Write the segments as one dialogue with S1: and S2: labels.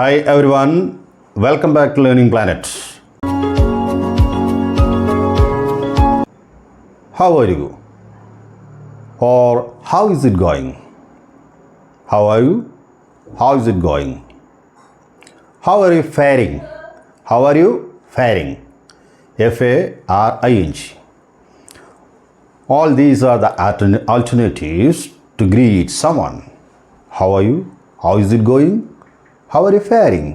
S1: Hi everyone, welcome back to Learning Planet. How are you? Or how is it going? How are you? How is it going? How are you faring? How are you faring? F A R I N G. All these are the alternatives to greet someone. How are you? How is it going? How are you faring?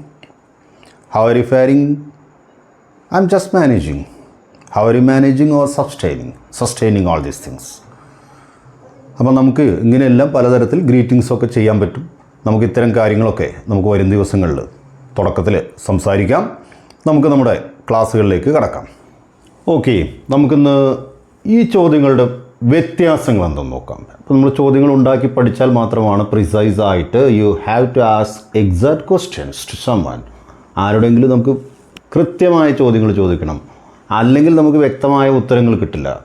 S1: How are you faring? I'm just managing. How are you managing or sustaining? Sustaining all these things. അപ്പോൾ നമുക്ക് ഇങ്ങനെയെല്ലാം പലതരത്തിൽ greetings ഒക്കെ ചെയ്യാൻ പറ്റും നമുക്ക് ഇത്തരം കാര്യങ്ങളൊക്കെ നമുക്ക് വരും ദിവസങ്ങളിൽ തുടക്കത്തിൽ സംസാരിക്കാം നമുക്ക് നമ്മുടെ ക്ലാസ്സുകളിലേക്ക് കടക്കാം ഓക്കെ നമുക്കിന്ന് ഈ ചോദ്യങ്ങളുടെ വ്യത്യാസങ്ങൾ എന്തെന്ന് നോക്കാം. അപ്പോൾ നമ്മൾ ചോദ്യങ്ങൾ ഉണ്ടാക്കി പഠിച്ചാൽ മാത്രമാണ് പ്രിസൈസ് ആയിട്ട് you have to ask exact questions to someone ആരോടെങ്കിലും നമുക്ക് കൃത്യമായ ചോദ്യങ്ങൾ ചോദിക്കണം. അല്ലെങ്കിൽ നമുക്ക് വ്യക്തമായ ഉത്തരങ്ങൾ കിട്ടില്ല.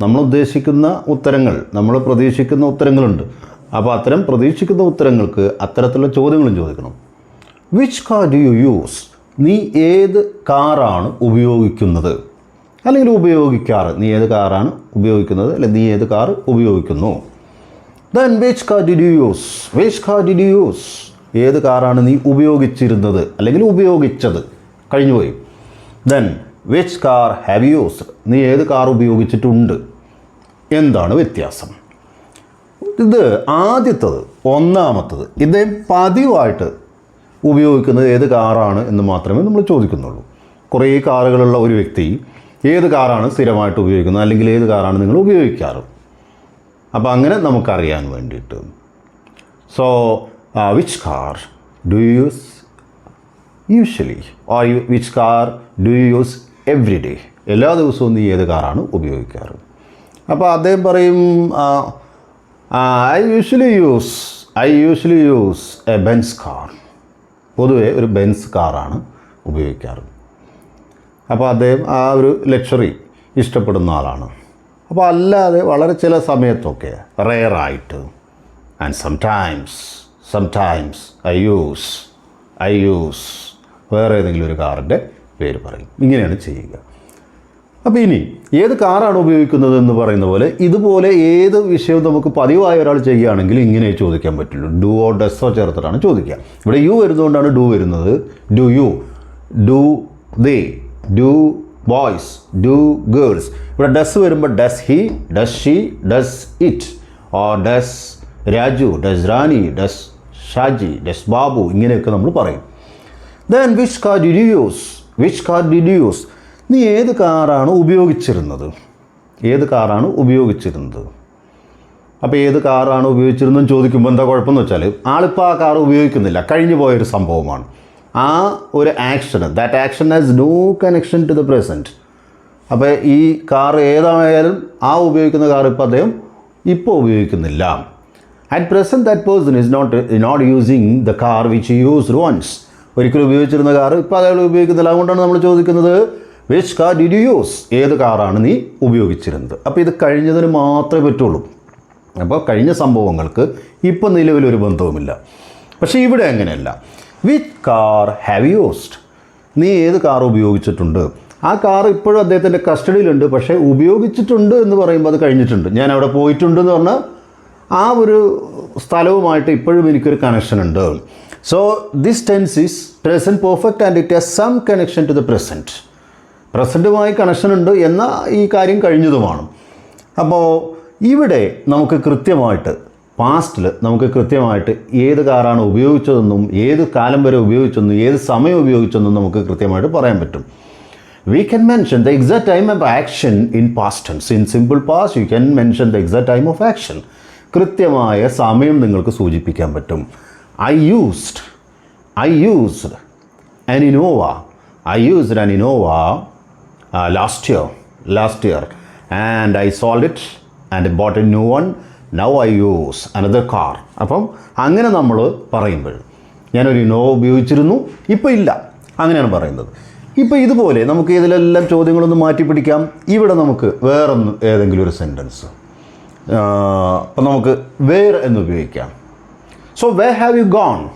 S1: നമ്മൾ ഉദ്ദേശിക്കുന്ന ഉത്തരങ്ങൾ നമ്മൾ പ്രതീക്ഷിക്കുന്ന ഉത്തരങ്ങളുണ്ട്. അപ്പോൾ അത്തരം പ്രതീക്ഷിക്കുന്ന ഉത്തരങ്ങൾക്ക് അത്തരത്തിലുള്ള ചോദ്യങ്ങളും ചോദിക്കണം. Which car do you use നീ ഏത് കാറാണ് ഉപയോഗിക്കുന്നത്? അല്ലെങ്കിൽ ഉപയോഗിക്കാറ്. നീ ഏത് കാറാണ് ഉപയോഗിക്കുന്നത്? അല്ലെങ്കിൽ നീ ഏത് കാർ ഉപയോഗിക്കുന്നു? Then which car did you use which car did you use ഏത് കാറാണ് നീ ഉപയോഗിച്ചിരുന്നത്? അല്ലെങ്കിൽ ഉപയോഗിച്ചത്? കഴിഞ്ഞുപോയി then which car have used നീ ഏത് കാർ ഉപയോഗിച്ചിട്ടുണ്ട്? എന്താണ് വ്യത്യാസം? ഇത് ആദ്യത്തത് ഒന്നാമത്തത് ഇദ്ദേഹം പതിവായിട്ട് ഉപയോഗിക്കുന്നത് ഏത് കാറാണ് എന്ന് മാത്രമേ നമ്മൾ ചോദിക്കുന്നുള്ളൂ. കുറേ കാറുകളുള്ള ഒരു വ്യക്തി ഏത് കാറാണ് സ്ഥിരമായിട്ട് ഉപയോഗിക്കുന്നത്? അല്ലെങ്കിൽ ഏത് കാറാണ് നിങ്ങൾ ഉപയോഗിക്കാറ്? അപ്പോൾ അങ്ങനെ നമുക്കറിയാൻ വേണ്ടിയിട്ട്. So which car do use usually or you which car do you use every day എല്ലാ ദിവസവും നീ ഏത് കാറാണ് ഉപയോഗിക്കാറ്? അപ്പോൾ അദ്ദേഹം പറയും I usually use I usually use a Benz car പൊതുവേ ഒരു ബെൻസ് കാറാണ് ഉപയോഗിക്കാറ്. അപ്പോൾ അദ്ദേഹം ആ ഒരു ലക്ഷറി ഇഷ്ടപ്പെടുന്ന ആളാണ്. അപ്പോൾ അല്ലാതെ വളരെ ചില സമയത്തൊക്കെ റെയറായിട്ട് and sometimes sometimes I use I use വേറെ ഏതെങ്കിലും ഒരു കാറിന്റെ പേര് പറയും. ഇങ്ങനെയാണ് ചെയ്യുക. അപ്പോൾ ഇനി ഏത് കാറാണ് ഉപയോഗിക്കുന്നത് എന്ന് പറയുന്ന പോലെ ഇതുപോലെ ഏത് വിഷയവും നമുക്ക് പതിവായ ഒരാൾ ചെയ്യുകയാണെങ്കിൽ ഇങ്ങനെ ചോദിക്കാൻ പറ്റുള്ളൂ. ഡു ഓ ഡെസ്സോ ചേർത്തിട്ടാണ് ചോദിക്കുക. ഇവിടെ യു വരുന്നതുകൊണ്ടാണ് ഡു വരുന്നത്. Do you do they do boys do girls ഇവിടെ ഡസ് വരുമ്പോൾ does he does she does it or does Raju does Rani does Shaji does Babu ഇങ്ങനെയൊക്കെ നമ്മൾ പറയും. Then which car you use which car you use നീ ഏത് കാറാണ് ഉപയോഗിച്ചിരുന്നത്? ഏത് കാറാണ് ഉപയോഗിച്ചിരുന്നത്? അപ്പോൾ ഏത് കാറാണ് ഉപയോഗിച്ചിരുന്നതെന്ന് ചോദിക്കുമ്പോൾ എന്താ കുഴപ്പമെന്ന് വെച്ചാൽ ആളിപ്പോൾ ആ കാർ ഉപയോഗിക്കുന്നില്ല. കഴിഞ്ഞു പോയൊരു സംഭവമാണ്. ആ ഒരു action that action has no connection to the present അപ്പോൾ ഈ കാർ ഏതായാലും ആ ഉപയോഗിക്കുന്ന കാർ ഇപ്പോൾ അദ്ദേഹം ഇപ്പോൾ ഉപയോഗിക്കുന്നില്ല. At present that person is not not using the car which use once ഒരിക്കലും ഉപയോഗിച്ചിരുന്ന കാർ ഇപ്പോൾ അയാൾ ഉപയോഗിക്കുന്നില്ല. അതുകൊണ്ടാണ് നമ്മൾ ചോദിക്കുന്നത് which car did you use ഏത് കാറാണ് നീ ഉപയോഗിച്ചിരുന്നത്? അപ്പോൾ ഇത് കഴിഞ്ഞതിന് മാത്രമേ പറ്റുള്ളൂ. അപ്പോൾ കഴിഞ്ഞ സംഭവങ്ങൾക്ക് ഇപ്പോൾ നിലവിലൊരു ബന്ധവുമില്ല. പക്ഷേ ഇവിടെ അങ്ങനെയല്ല. വിച്ച് കാർ ഹാവ് യൂസ്ഡ് നീ ഏത് കാർ ഉപയോഗിച്ചിട്ടുണ്ട്? ആ കാർ ഇപ്പോഴും അദ്ദേഹത്തിന്റെ കസ്റ്റഡിയിലുണ്ട്. പക്ഷേ ഉപയോഗിച്ചിട്ടുണ്ട് എന്ന് പറയുമ്പോൾ അത് കഴിഞ്ഞിട്ടുണ്ട്. ഞാൻ അവിടെ പോയിട്ടുണ്ട് എന്ന് പറഞ്ഞാൽ ആ ഒരു സ്ഥലവുമായിട്ട് ഇപ്പോഴും എനിക്കൊരു കണക്ഷൻ ഉണ്ട്. So this tense is present perfect and it has some connection to the present പ്രസന്റുമായി connection ഉണ്ട് എന്ന ഈ കാര്യം കഴിഞ്ഞതുമാണ്. അപ്പോൾ ഇവിടെ നമുക്ക് കൃത്യമായിട്ട് പാസ്റ്റിൽ നമുക്ക് കൃത്യമായിട്ട് ഏത് കാറാണ് ഉപയോഗിച്ചതെന്നും ഏത് കാലം വരെ ഉപയോഗിച്ചെന്നും ഏത് സമയം ഉപയോഗിച്ചെന്നും നമുക്ക് കൃത്യമായിട്ട് പറയാൻ പറ്റും. We can mention the exact time of action in past tense in simple past you can mention the exact time of action കൃത്യമായ സമയം നിങ്ങൾക്ക് സൂചിപ്പിക്കാൻ പറ്റും. I used I used an I used an last year last year and I sold it and bought a new one one. I use another car. അപ്പം അങ്ങനെ നമ്മൾ പറയുമ്പോൾ ഞാനൊരു ഇന്നോവ ഉപയോഗിച്ചിരുന്നു ഇപ്പോൾ ഇല്ല. അങ്ങനെയാണ് പറയുന്നത്. ഇപ്പോൾ ഇതുപോലെ നമുക്ക് ഇതിലെല്ലാം ചോദ്യങ്ങളൊന്ന് മാറ്റി പിടിക്കാം ഇവിടെ നമുക്ക് വേറൊന്ന് ഏതെങ്കിലും ഒരു സെന്റൻസ് അപ്പം നമുക്ക് വേർ എന്ന് ഉപയോഗിക്കാം. So where have you gone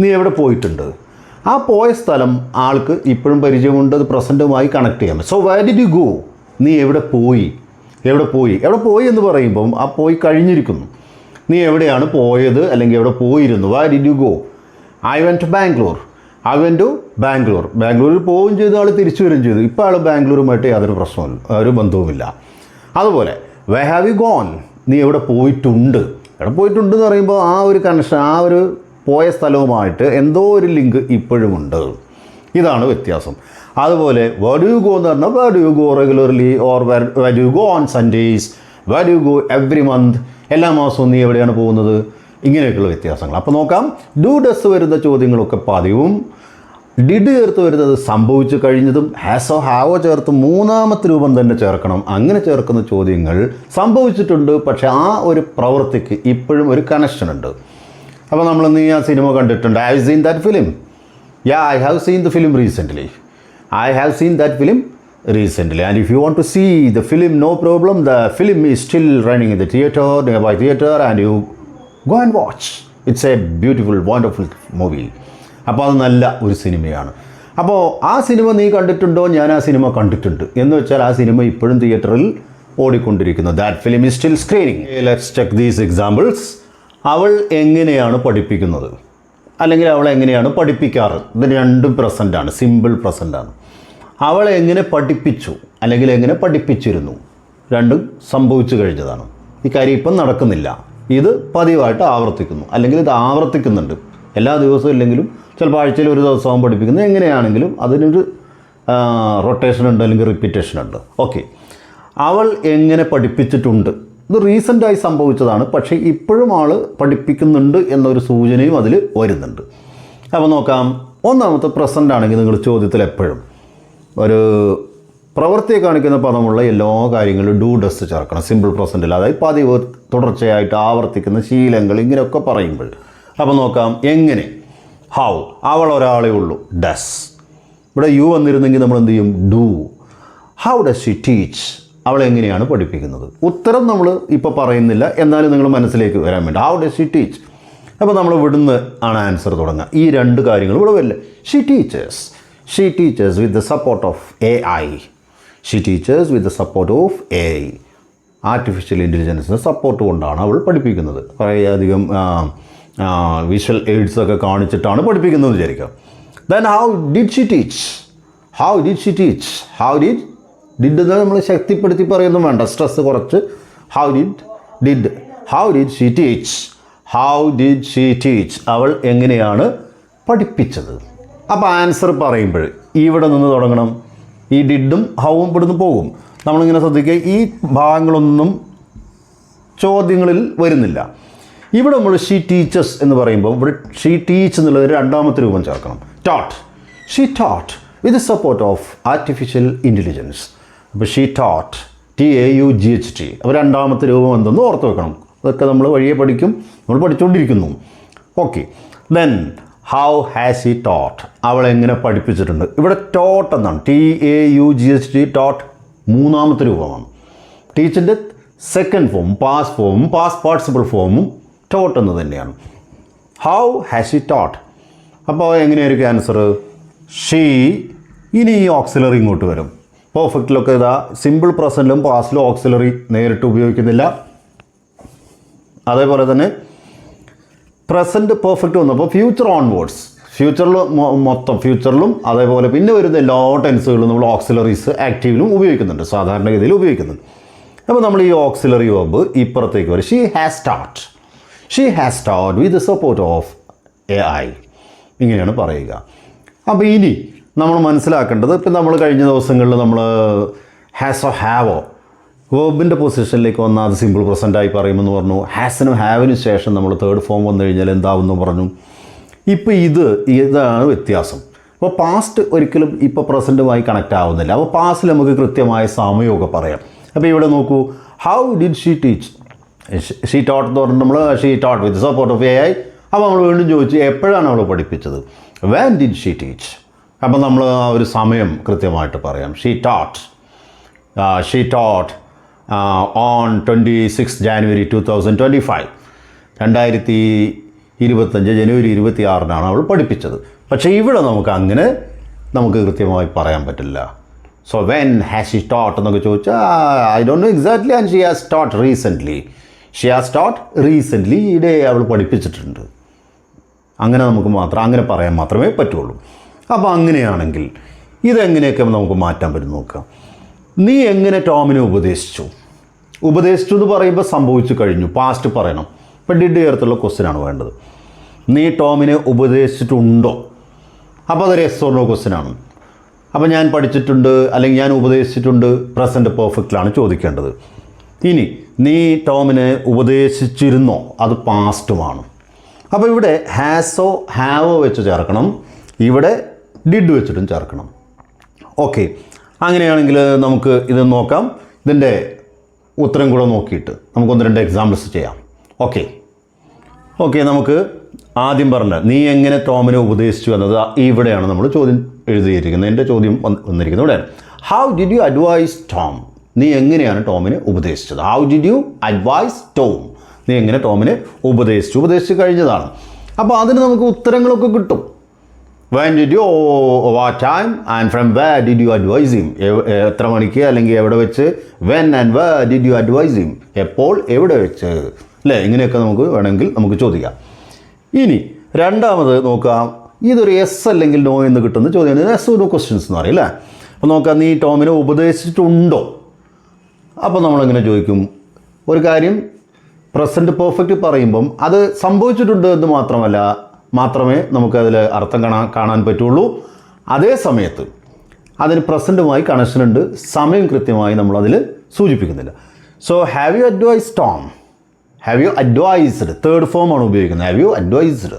S1: നീ എവിടെ പോയിട്ടുണ്ട്? ആ പോയ സ്ഥലം ആൾക്ക് ഇപ്പോഴും പരിചയമുണ്ട് അത് പ്രസന്റുമായി കണക്ട് ചെയ്യാം. So where did you go നീ എവിടെ പോയി? എവിടെ പോയി? എവിടെ പോയി എന്ന് പറയുമ്പം ആ പോയി കഴിഞ്ഞിരിക്കുന്നു. നീ എവിടെയാണ് പോയത്? അല്ലെങ്കിൽ എവിടെ പോയിരുന്നു? Where did you go I went to Bangalore I went to Bangalore ബാംഗ്ലൂരിൽ പോവുകയും ചെയ്തു. ആൾ തിരിച്ചു വരികയും ചെയ്തു. ഇപ്പോൾ ആൾ ബാംഗ്ലൂരുമായിട്ട് യാതൊരു പ്രശ്നവും ഒരു ബന്ധവുമില്ല. അതുപോലെ വേ ഹാവ് യു ഗോൺ നീ എവിടെ പോയിട്ടുണ്ട്? എവിടെ പോയിട്ടുണ്ട് എന്ന് പറയുമ്പോൾ ആ ഒരു കണക്ഷൻ ആ ഒരു പോയ സ്ഥലവുമായിട്ട് എന്തോ ഒരു ലിങ്ക് ഇപ്പോഴുമുണ്ട്. ഇതാണ് വ്യത്യാസം. അതുപോലെ വേർ ഡു യു ഗോ എന്ന് പറഞ്ഞാൽ where do you go regularly or where where do you go on Sundays where do you go every month എല്ലാ മാസവും നീ എവിടെയാണ് പോകുന്നത്? ഇങ്ങനെയൊക്കെയുള്ള വ്യത്യാസങ്ങൾ. അപ്പോൾ നോക്കാം. ഡു ഡസ് വരുന്ന ചോദ്യങ്ങളൊക്കെ പതിവും. ഡിഡ് ചേർത്ത് വരുന്നത് സംഭവിച്ചു കഴിഞ്ഞതും ഹാസോ ഹാവോ ചേർത്ത് മൂന്നാമത്തെ രൂപം തന്നെ ചേർക്കണം. അങ്ങനെ ചേർക്കുന്ന ചോദ്യങ്ങൾ സംഭവിച്ചിട്ടുണ്ട്. പക്ഷേ ആ ഒരു പ്രവൃത്തിക്ക് ഇപ്പോഴും ഒരു കണക്ഷൻ ഉണ്ട്. അപ്പോൾ നമ്മൾ നീ ആ സിനിമ കണ്ടിട്ടുണ്ട്. I seen that film yeah I have seen the film recently I have seen that film recently. And if you want to see the film no problem. The film is still running in the theater nearby theater and you go and watch. It's a beautiful wonderful movie. അപ്പോൾ അത് നല്ല ഒരു സിനിമയാണ് അപ്പോൾ ആ cinema നീ കണ്ടിട്ടുണ്ടോ? ഞാൻ ആ സിനിമ കണ്ടിട്ടുണ്ട്. എന്ന് വെച്ചാൽ ആ സിനിമ ഇപ്പോഴും തിയേറ്ററിൽ ഓടിക്കൊണ്ടിരിക്കുന്നു. That film is still screening let's check these examples അവൾ എങ്ങനെയാണ് പഠിപ്പിക്കുന്നത്? അല്ലെങ്കിൽ അവൾ എങ്ങനെയാണ് പഠിപ്പിക്കാറ്? ഇത് രണ്ടും പ്രസന്റാണ് സിമ്പിൾ പ്രസന്റാണ് അവളെ എങ്ങനെ പഠിപ്പിച്ചു? അല്ലെങ്കിൽ എങ്ങനെ പഠിപ്പിച്ചിരുന്നു? രണ്ടും സംഭവിച്ചു കഴിഞ്ഞതാണ്. ഈ കാര്യം ഇപ്പം നടക്കുന്നില്ല. ഇത് പതിവായിട്ട് ആവർത്തിക്കുന്നു. അല്ലെങ്കിൽ ഇത് ആവർത്തിക്കുന്നുണ്ട്. എല്ലാ ദിവസവും ഇല്ലെങ്കിലും ചിലപ്പോൾ ആഴ്ചയിൽ ഒരു ദിവസവും പഠിപ്പിക്കുന്നത് എങ്ങനെയാണെങ്കിലും അതിനൊരു റൊട്ടേഷൻ ഉണ്ട് അല്ലെങ്കിൽ റിപ്പീറ്റേഷൻ ഉണ്ട്. ഓക്കെ അവൾ എങ്ങനെ പഠിപ്പിച്ചിട്ടുണ്ട്? ഇത് റീസെന്റായി സംഭവിച്ചതാണ്. പക്ഷേ ഇപ്പോഴും ആൾ പഠിപ്പിക്കുന്നുണ്ട് എന്നൊരു സൂചനയും അതിൽ വരുന്നുണ്ട്. അപ്പോൾ നോക്കാം. ഒന്നാമത്തെ പ്രസന്റ് ആണെങ്കിൽ നിങ്ങൾ ചോദ്യത്തിൽ എപ്പോഴും ഒരു പ്രവൃത്തിയെ കാണിക്കുന്ന പദമുള്ള എല്ലാ കാര്യങ്ങളും ഡു ഡസ് ചേർക്കണം. സിമ്പിൾ പ്രസന്റിൽ അതായത് പതിവ് തുടർച്ചയായിട്ട് ആവർത്തിക്കുന്ന ശീലങ്ങൾ ഇങ്ങനെയൊക്കെ പറയുമ്പോൾ. അപ്പോൾ നോക്കാം എങ്ങനെ? ഹൗ അവൾ ഒരാളേ ഉള്ളൂ. ഡസ് ഇവിടെ യു വന്നിരുന്നെങ്കിൽ നമ്മൾ എന്ത് ചെയ്യും? Do how does she teach അവൾ എങ്ങനെയാണ് പഠിപ്പിക്കുന്നത്? ഉത്തരം നമ്മൾ ഇപ്പോൾ പറയുന്നില്ല. എന്നാലും നിങ്ങൾ മനസ്സിലേക്ക് വരാൻ വേണ്ടി. ഹൗ ഡസ് ഷി ടീച്ച് അപ്പോൾ നമ്മൾ ഇവിടുന്ന് ആണ് ആൻസർ തുടങ്ങുക. ഈ രണ്ട് കാര്യങ്ങൾ ഇവിടെ വരില്ല? She teaches with the support of A I she teaches with the support of A I artificial ഇന്റലിജൻസിന് support കൊണ്ടാണ് അവൾ പഠിപ്പിക്കുന്നത്. കുറേയധികം വിഷ്വൽ എയ്ഡ്സ് ഒക്കെ കാണിച്ചിട്ടാണ് പഠിപ്പിക്കുന്നത് വിചാരിക്കുക then how did she teach how did she teach how did did എന്ന് നമ്മൾ ശക്തിപ്പെടുത്തി പറയുന്നു വേണ്ട. സ്ട്രെസ് കുറച്ച്. How did did how did she teach how did she teach അവൾ എങ്ങനെയാണ് പഠിപ്പിച്ചത്? അപ്പോൾ ആൻസർ പറയുമ്പോൾ ഇവിടെ നിന്ന് തുടങ്ങണം. ഈ ഡിഡും ഹൗവും ഇവിടുന്ന് പോകും. നമ്മളിങ്ങനെ ശ്രദ്ധിക്കുക ഈ ഭാഗങ്ങളൊന്നും ചോദ്യങ്ങളിൽ വരുന്നില്ല. ഇവിടെ നമ്മൾ ഷീ ടീച്ചേഴ്സ് എന്ന് പറയുമ്പോൾ ഇവിടെ ഷീ ടീച്ച് എന്നുള്ളത് രണ്ടാമത്തെ രൂപം ചേർക്കണം. Taught she taught with support of artificial intelligence അപ്പോൾ she taught T A U G H T അപ്പോൾ രണ്ടാമത്തെ രൂപം എന്തെന്ന് ഓർത്ത് വെക്കണം. അതൊക്കെ നമ്മൾ വഴിയെ പഠിക്കും. നമ്മൾ പഠിച്ചുകൊണ്ടിരിക്കുന്നു okay then how has he taught അവൾ എങ്ങനെ പഠിപ്പിച്ചിട്ടുണ്ട്? ഇവിടെ ടോട്ട് എന്നാണ്. T A U G S T taught മൂന്നാമത്തെ രൂപമാണ്. ടീച്ചിന്റെ സെക്കൻഡ് ഫോം പാസ് ഫോമും പാസ് പാർട്ടിസിപ്പിൾ ഫോമും ടോട്ട് എന്ന് തന്നെയാണ്. ഹൗ ഹാസ് ഇ ടോട്ട് അപ്പോൾ എങ്ങനെയായിരിക്കും ആൻസർ ഷീ ഇനി ഈ ഓക്സിലറി ഇങ്ങോട്ട് വരും. പെർഫെക്റ്റിലൊക്കെ ഇതാ സിമ്പിൾ പ്രസന്റിലും പാസ്റ്റിലും ഓക്സിലറി നേരിട്ട് ഉപയോഗിക്കുന്നില്ല. അതേപോലെ തന്നെ പ്രസന്റ് പെർഫെക്റ്റ് വന്നപ്പോൾ ഫ്യൂച്ചർ ഓൺവേർഡ്സ് ഫ്യൂച്ചറിൽ മൊത്തം ഫ്യൂച്ചറിലും അതേപോലെ പിന്നെ വരുന്ന എല്ലാ ടെൻസുകളും നമ്മൾ ഓക്സിലറീസ് ആക്റ്റീവിലും ഉപയോഗിക്കുന്നുണ്ട്. സാധാരണഗതിയിൽ ഉപയോഗിക്കുന്നുണ്ട്. അപ്പോൾ നമ്മൾ ഈ ഓക്സിലറി വെബ് ഇപ്പുറത്തേക്ക് വരും. She has start she has start with the support of A I ഇങ്ങനെയാണ് പറയുക. അപ്പോൾ ഇനി നമ്മൾ മനസ്സിലാക്കേണ്ടത് ഇപ്പം നമ്മൾ കഴിഞ്ഞ ദിവസങ്ങളിൽ നമ്മൾ ഹാസ് ഹാസോ ഹാവോ വേബിന്റെ പൊസിഷനിലേക്ക് വന്ന അത് സിമ്പിൾ പ്രസന്റായി പറയുമെന്ന് പറഞ്ഞു. ഹാസിനും ഹാവിനും ശേഷം നമ്മൾ തേർഡ് ഫോം വന്നു കഴിഞ്ഞാൽ എന്താവുമെന്ന് പറഞ്ഞു. ഇപ്പോൾ ഇത് ഇതാണ് വ്യത്യാസം. അപ്പോൾ പാസ്റ്റ് ഒരിക്കലും ഇപ്പോൾ പ്രസന്റുമായി കണക്റ്റ് ആവുന്നില്ല. അപ്പോൾ പാസ്റ്റിൽ നമുക്ക് കൃത്യമായ സമയമൊക്കെ പറയാം. അപ്പോൾ ഇവിടെ നോക്കൂ. How did she teach she taught എന്ന് പറഞ്ഞു നമ്മൾ she taught with support of A I അപ്പോൾ നമ്മൾ വീണ്ടും ചോദിച്ചു എപ്പോഴാണ് അവൾ പഠിപ്പിച്ചത്? വാൻ ഡിഡ് ഷീ ടീച്ച് അപ്പോൾ നമ്മൾ ആ ഒരു സമയം കൃത്യമായിട്ട് പറയാം. She taught she taught on twenty six January two thousand twenty five രണ്ടായിരത്തി ഇരുപത്തഞ്ച് ജനുവരി ഇരുപത്തി ആറിനാണ് അവൾ പഠിപ്പിച്ചത്. പക്ഷേ ഇവിടെ നമുക്ക് അങ്ങനെ നമുക്ക് കൃത്യമായി പറയാൻ പറ്റില്ല. So when has she start എന്നൊക്കെ ചോദിച്ചാൽ I don't know exactly and she has start recently she has start recently ഈയിടെ അവൾ പഠിപ്പിച്ചിട്ടുണ്ട്. അങ്ങനെ നമുക്ക് മാത്രം അങ്ങനെ പറയാൻ മാത്രമേ പറ്റുള്ളൂ. അപ്പോൾ അങ്ങനെയാണെങ്കിൽ ഇതെങ്ങനെയൊക്കെ നമുക്ക് മാറ്റാൻ പറ്റും നോക്കാം. നീ എങ്ങനെ ടോമിനെ ഉപദേശിച്ചു? ഉപദേശിച്ചു എന്ന് പറയുമ്പോൾ സംഭവിച്ചു കഴിഞ്ഞു. പാസ്റ്റ് പറയണം. ഇപ്പം ഡിഡ് ചേർത്തുള്ള ക്വസ്റ്റ്യനാണ് വേണ്ടത്. നീ ടോമിനെ ഉപദേശിച്ചിട്ടുണ്ടോ? അപ്പോൾ അതൊരു എസ് ഓർണോ ക്വസ്റ്റ്യനാണ് അപ്പോൾ ഞാൻ പഠിച്ചിട്ടുണ്ട് അല്ലെങ്കിൽ ഞാൻ ഉപദേശിച്ചിട്ടുണ്ട് പ്രസന്റ് പെർഫെക്റ്റിലാണ് ചോദിക്കേണ്ടത്. ഇനി നീ ടോമിനെ ഉപദേശിച്ചിരുന്നോ? അത് പാസ്റ്റുമാണ് അപ്പോൾ ഇവിടെ ഹാസോ ഹാവോ വെച്ച് ചേർക്കണം. ഇവിടെ ഡിഡ് വെച്ചിട്ടും ചേർക്കണം. ഓക്കെ അങ്ങനെയാണെങ്കിൽ നമുക്ക് ഇത് നോക്കാം. ഇതിന്റെ ഉത്തരം കൂടെ നോക്കിയിട്ട് നമുക്കൊന്ന് രണ്ട് എക്സാമ്പിൾസ് ചെയ്യാം. ഓക്കെ ഓക്കെ നമുക്ക് ആദ്യം പറഞ്ഞ നീ എങ്ങനെ ടോമിനെ ഉപദേശിച്ചു എന്നത് ഇവിടെയാണ് നമ്മൾ ചോദ്യം എഴുതിയിരിക്കുന്നത്. എന്റെ ചോദ്യം വന്ന് വന്നിരിക്കുന്നത് ഇവിടെയാണ്. How did you advise Tom നീ എങ്ങനെയാണ് ടോമിനെ ഉപദേശിച്ചത്? How did you advise Tom നീ എങ്ങനെ ടോമിനെ ഉപദേശിച്ചു? ഉപദേശിച്ച് കഴിഞ്ഞതാണ്. അപ്പോൾ അതിന് നമുക്ക് ഉത്തരങ്ങളൊക്കെ കിട്ടും. When did you what time and from where did you advise him എത്ര മണിക്ക് അല്ലെങ്കിൽ എവിടെ വെച്ച്? When and where did you advise him എപ്പോൾ എവിടെ വെച്ച്? അല്ലേ ഇങ്ങനെയൊക്കെ നമുക്ക് വേണമെങ്കിൽ നമുക്ക് ചോദിക്കാം. ഇനി രണ്ടാമത് നോക്കാം. ഇതൊരു എസ് അല്ലെങ്കിൽ നോ എന്ന് കിട്ടുന്ന ചോദ്യം എസ് ഒരു ക്വസ്റ്റ്യൻസ് എന്ന് പറയും അല്ലേ അപ്പോൾ നോക്കാം നീ ടോമിനെ ഉപദേശിച്ചിട്ടുണ്ടോ? അപ്പോൾ നമ്മളിങ്ങനെ ചോദിക്കും? ഒരു കാര്യം പ്രസന്റ് പെർഫെക്റ്റ് പറയുമ്പം അത് സംഭവിച്ചിട്ടുണ്ട് എന്ന് മാത്രമല്ല മാത്രമേ നമുക്കതിൽ അർത്ഥം കാണാൻ കാണാൻ പറ്റുള്ളൂ. അതേ സമയത്ത് അതിന് പ്രസന്റുമായി കണക്ഷനുണ്ട് സമയം കൃത്യമായി നമ്മളതിൽ സൂചിപ്പിക്കുന്നില്ല. So have you advise Tom have you advised third form ആണ് ഉപയോഗിക്കുന്നത്. ഹാവ് യു അഡ്വൈസ്ഡ്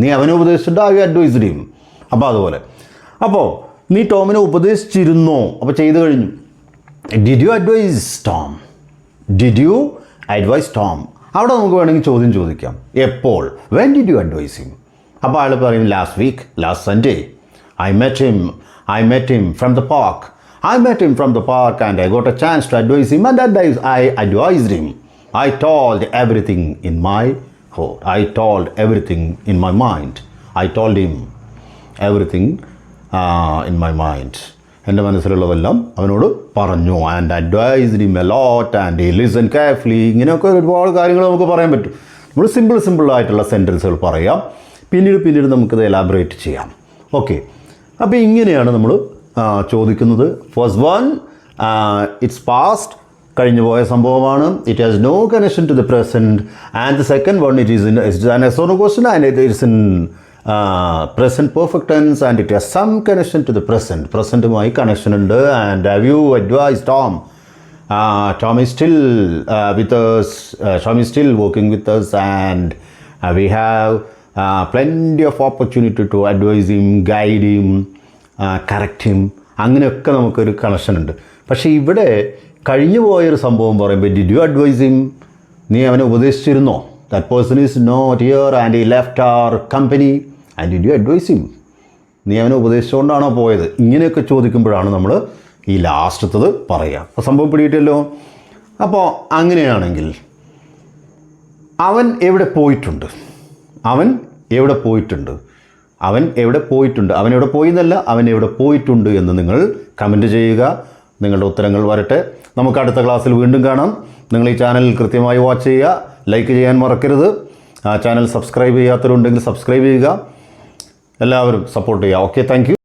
S1: നീ അവനെ ഉപദേശിച്ചിട്ട് ഹാവ് യു അഡ്വൈസ്ഡ് ചെയ്യും അപ്പോൾ അതുപോലെ. അപ്പോൾ നീ ടോമിനെ ഉപദേശിച്ചിരുന്നോ? അപ്പോൾ ചെയ്തു കഴിഞ്ഞു. Did you advise Tom did you advise Tom അവിടെ നമുക്ക് വേണമെങ്കിൽ ചോദ്യം ചോദിക്കാം. എപ്പോൾ? When did you advise him അപ്പോൾ അയാൾ പറയും last week last Sunday I met him I met him from the park I met him from the park and I got a chance to advise him and advise I advised him I told everything in my ho I told everything in my mind I told him everything in my mind എന്റെ മനസ്സിലുള്ളതെല്ലാം അവനോട് പറഞ്ഞു. And advise him a lot and he listen carefully ഇങ്ങനെയൊക്കെ ഒരുപാട് കാര്യങ്ങൾ നമുക്ക് പറയാൻ പറ്റും. നമ്മൾ സിമ്പിൾ സിമ്പിൾ ആയിട്ടുള്ള സെന്റൻസുകൾ പറയാം. പിന്നീട് പിന്നീട് നമുക്കിത് എലാബറേറ്റ് ചെയ്യാം. ഓക്കെ അപ്പോൾ ഇങ്ങനെയാണ് നമ്മൾ ചോദിക്കുന്നത്. ഫസ്റ്റ് വൺ ഇറ്റ്സ് പാസ്റ്റ് കഴിഞ്ഞു പോയ സംഭവമാണ്. It has no connection to the present and the second one it is in it's an എസോണോ question and it it's in present perfect tense and it has some connection to the present പ്രസന്റുമായി connection ഉണ്ട്. And have you advise Tom Tom is still with Tom is still working with us and we have plenty of opportunity to advise ചെയ്യും guide ചെയ്യും correct him അങ്ങനെയൊക്കെ നമുക്കൊരു connection ഉണ്ട്. പക്ഷേ ഇവിടെ കഴിഞ്ഞു പോയൊരു സംഭവം പറയുമ്പോൾ ഡിഡ് യു അഡ്വൈസ് ചെയ്യും നീ അവനെ ഉപദേശിച്ചിരുന്നോ? That person is not here and he left our company and did you advise ചെയ്യും നീ അവനെ ഉപദേശിച്ചുകൊണ്ടാണോ പോയത്? ഇങ്ങനെയൊക്കെ ചോദിക്കുമ്പോഴാണ് നമ്മൾ ഈ ലാസ്റ്റത്തത് പറയുക അപ്പോൾ സംഭവം പിടിയിട്ടല്ലോ അപ്പോൾ അങ്ങനെയാണെങ്കിൽ അവൻ എവിടെ പോയിട്ടുണ്ട്? അവൻ എവിടെ പോയിട്ടുണ്ട്? അവൻ എവിടെ പോയിട്ടുണ്ട്? അവൻ എവിടെ പോയി എന്നല്ല അവൻ എവിടെ പോയിട്ടുണ്ട് എന്ന് നിങ്ങൾ കമന്റ് ചെയ്യുക. നിങ്ങളുടെ ഉത്തരങ്ങൾ വരട്ടെ. നമുക്ക് അടുത്ത ക്ലാസ്സിൽ വീണ്ടും കാണാം. നിങ്ങൾ ഈ ചാനൽ കൃത്യമായി വാച്ച് ചെയ്യുക. ലൈക്ക് ചെയ്യാൻ മറക്കരുത്. ആ ചാനൽ സബ്സ്ക്രൈബ് ചെയ്യാത്തവരുണ്ടെങ്കിൽ സബ്സ്ക്രൈബ് ചെയ്യുക. എല്ലാവരും സപ്പോർട്ട് ചെയ്യുക. Okay thank